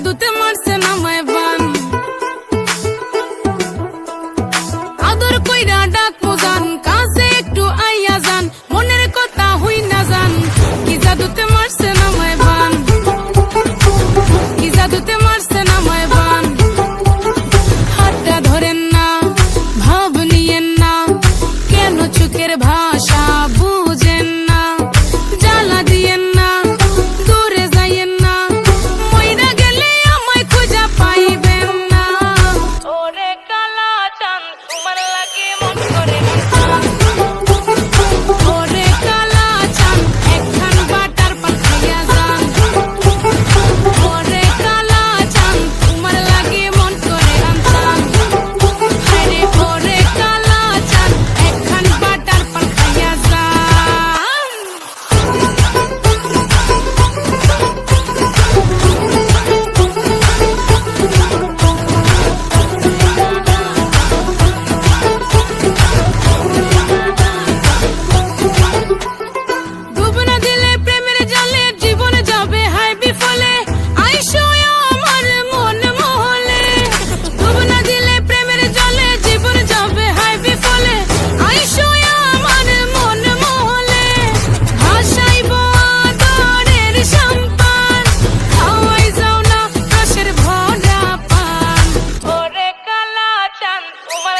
জাদুতে মারছে না মায় Oman, Oman